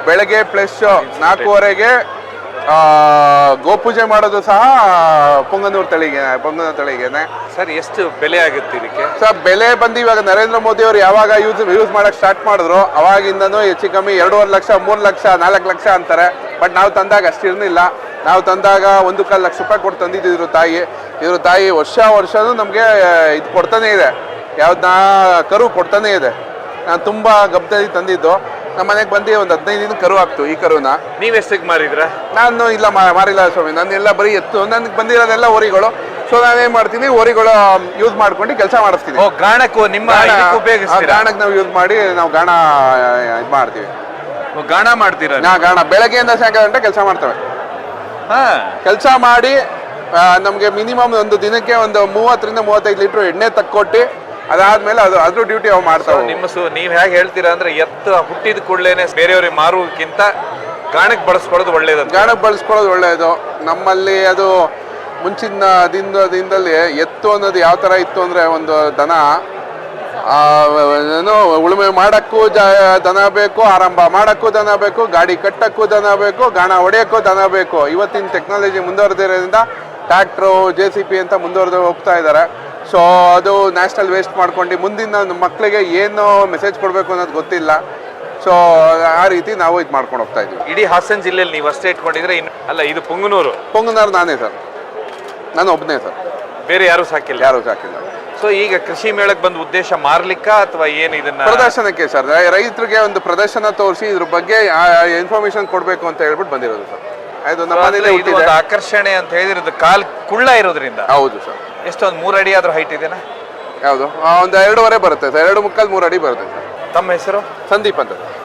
ಬೆಳಗ್ಗೆ ಪ್ಲಸ್ ನಾಲ್ಕೂವರೆಗೆ ಗೋಪೂಜೆ ಮಾಡೋದು ಸಹ ಪೊಂಗನೂರು ತಳಿಗೆ ಪೊಂಗನೂರು ತಳಿಗೆನೆ. ಸರ್ ಎಷ್ಟು ಬೆಲೆ ಆಗುತ್ತೆ ಇದಕ್ಕೆ? ಸರ್ ಬೆಲೆ ಬಂದು ಇವಾಗ ನರೇಂದ್ರ ಮೋದಿ ಅವರು ಯಾವಾಗ ಯೂಸ್ ಯೂಸ್ ಮಾಡಕ್ ಸ್ಟಾರ್ಟ್ ಮಾಡಿದ್ರು ಅವಾಗಿಂದನೂ ಹೆಚ್ಚು ಕಮ್ಮಿ ಎರಡೂವರೆ ಲಕ್ಷ ಮೂರು ಲಕ್ಷ ನಾಲ್ಕು ಲಕ್ಷ ಅಂತಾರೆ. ಬಟ್ ನಾವು ತಂದಾಗ ಅಷ್ಟಿರಲಿಲ್ಲ ನಾವು ತಂದಾಗ ಒಂದು ಕಾಲು ಲಕ್ಷ ರೂಪಾಯಿ ಕೊಟ್ಟು ತಂದಿದ್ದು ಇದ್ರ ತಾಯಿ. ಇದ್ರ ತಾಯಿ ವರ್ಷ ವರ್ಷನೂ ನಮಗೆ ಇದು ಕೊಡ್ತಾನೆ ಇದೆ. ಯಾವ್ದನ್ನ ಕರು ಕೊಡ್ತಾನೆ ಇದೆ. ನಾನು ತುಂಬ ಗಬ್ದಲ್ಲಿ ತಂದಿದ್ದು. ನಮ್ಮ ಮನೆಗೆ ಬಂದು ಒಂದು ಹದಿನೈದು ದಿನ ಕರು ಆಗ್ತು ಈ ಕರುನ. ನೀವ್ ಎಷ್ಟಕ್ಕೆ ಮಾರಿದ್ರ? ನಾನು ಇಲ್ಲ ಮಾ- ಮಾರಿಲ್ಲ ಸ್ವಾಮಿ ನಾನೆಲ್ಲ ಬರೀ ಎತ್ತು ನನಗೆ ಬಂದಿರೋದೆಲ್ಲ ಓರಿಗಳು ಸೊ ನಾನೇನ್ ಮಾಡ್ತೀನಿ ಹೋರಿಗಳು ಯೂಸ್ ಮಾಡ್ಕೊಂಡು ಕೆಲಸ ಮಾಡಿಸ್ತೀನಿ. ಓ ಗಾಣಕ್ಕೂ ನಿಮ್ಮ ಇದಕ್ಕೆ ಉಪಯೋಗಿಸ್ತೀರಾ? ಗಾಣಕ್ಕೆ ನಾವು ಯೂಸ್ ಮಾಡಿ ನಾವು ಗಾಣ ಇದು ಮಾಡ್ತೀವಿ. ಓ, ಗಾಣ ಮಾಡ್ತೀರಾ ನಾ ಗಾಣ ಬೆಳಗ್ಗೆಯಿಂದ ಸಾಯಂಕಾಲ ಗಂಟೆ ಕೆಲಸ ಮಾಡ್ತವೆ. ಹಾ. ಕೆಲಸ ಮಾಡಿ ನಮಗೆ ಮಿನಿಮಮ್ ಒಂದು ದಿನಕ್ಕೆ ಒಂದು ಮೂವತ್ತರಿಂದ ಮೂವತ್ತೈದು ಲೀಟ್ರ್ ಎಣ್ಣೆ ತಕ್ಕೊಟ್ಟು ಅದಾದ್ಮೇಲೆ ಅದು ಅದ್ರ ಡ್ಯೂಟಿ ಅವು ಮಾಡ್ತಾವೆ ನಿಮ್ಮ ಸು ನೀವ್ ಹೇಗೆ ಹೇಳ್ತೀರಾ ಅಂದ್ರೆ ಎತ್ತು ಹುಟ್ಟಿದ ಕೂಡಲೇನೆ ಬೇರೆಯವ್ರಿಗೆ ಮಾರುವುದಕ್ಕಿಂತ ಗಾಣಕ್ಕೆ ಬಳಸ್ಕೊಳ್ಳೋದು ಒಳ್ಳೇದು ಗಾಣಕ್ಕೆ ಬಳಸ್ಕೊಳ್ಳೋದು ಒಳ್ಳೆಯದು ನಮ್ಮಲ್ಲಿ ಅದು ಮುಂಚಿನ ದಿನದ ದಿನದಲ್ಲಿ ಎತ್ತು ಅನ್ನೋದು ಯಾವ ಥರ ಇತ್ತು ಅಂದರೆ ಒಂದು ದನ ಏನು ಉಳುಮೆ ಮಾಡೋಕ್ಕೂ ಜ ದನ ಬೇಕು ಆರಂಭ ಮಾಡೋಕ್ಕೂ ದನ ಬೇಕು ಗಾಡಿ ಕಟ್ಟಕ್ಕೂ ದನ ಬೇಕು ಗಾಣ ಹೊಡೆಯೋಕ್ಕೂ ದನ ಬೇಕು. ಇವತ್ತಿನ ಟೆಕ್ನಾಲಜಿ ಮುಂದುವರೆದಿರೋದ್ರಿಂದ ಟ್ಯಾಕ್ಟ್ರು ಜೆ ಸಿ ಪಿ ಅಂತ ಮುಂದುವರೆದು ಹೋಗ್ತಾ ಇದ್ದಾರೆ ಸೊ ಅದು ನ್ಯಾಷನಲ್ ವೇಸ್ಟ್ ಮಾಡ್ಕೊಂಡು ಮುಂದಿನ ಮಕ್ಕಳಿಗೆ ಏನು ಮೆಸೇಜ್ ಕೊಡಬೇಕು ಅನ್ನೋದು ಗೊತ್ತಿಲ್ಲ. ಸೊ ಆ ರೀತಿ ನಾವು ಇದು ಮಾಡ್ಕೊಂಡು ಹೋಗ್ತಾ ಇದ್ದೀವಿ ಇಡೀ ಹಾಸನ ಜಿಲ್ಲೆಯಲ್ಲಿ ನೀವು ಅಷ್ಟೇ ಇಟ್ಕೊಂಡಿದ್ರೆ ಇನ್ನು ಅಲ್ಲ ಇದು ಪುಂಗನೂರು? ಪೊಂಗನಾರ್ ನಾನೇ ಸರ್. ನಾನು ಒಬ್ಬನೇ ಸರ್. ಬೇರೆ ಯಾರು ಸಾಕಿಲ್ಲ? ಯಾರು ಸಾಕಿಲ್ಲ. ಸೊ ಈಗ ಕೃಷಿ ಮೇಳಕ್ಕೆ ಬಂದು ಉದ್ದೇಶ ಮಾರ್ಲಿಕ್ಕ ಅಥವಾ ಏನು ಇದನ್ನ? ಪ್ರದರ್ಶನಕ್ಕೆ ಸರ್. ರೈತರಿಗೆ ಒಂದು ಪ್ರದರ್ಶನ ತೋರಿಸಿ ಇದ್ರ ಬಗ್ಗೆ ಇನ್ಫಾರ್ಮೇಶನ್ ಕೊಡಬೇಕು ಅಂತ ಹೇಳ್ಬಿಟ್ಟು ಬಂದಿರೋದು ಸರ್. ಅದು ನಮ್ಮ ಮನೇಲಿ ಒಂದು ಆಕರ್ಷಣೆ ಅಂತ ಹೇಳಿದ್ರೆ ಕಾಲ್ ಕುಳ್ಳ ಇರೋದ್ರಿಂದ. ಹೌದು ಸರ್. ಎಷ್ಟೊಂದು ಮೂರು ಅಡಿ ಆದ್ರೂ ಹೈಟ್ ಇದೆಯಾ ಯಾವುದು? ಒಂದು ಎರಡೂವರೆ ಬರುತ್ತೆ ಸರ್. ಎರಡು ಮುಕ್ಕಾಲು ಮೂರು ಅಡಿ ಬರುತ್ತೆ ಸರ್. ತಮ್ಮ ಹೆಸರು? ಸಂದೀಪ್ ಅಂತ.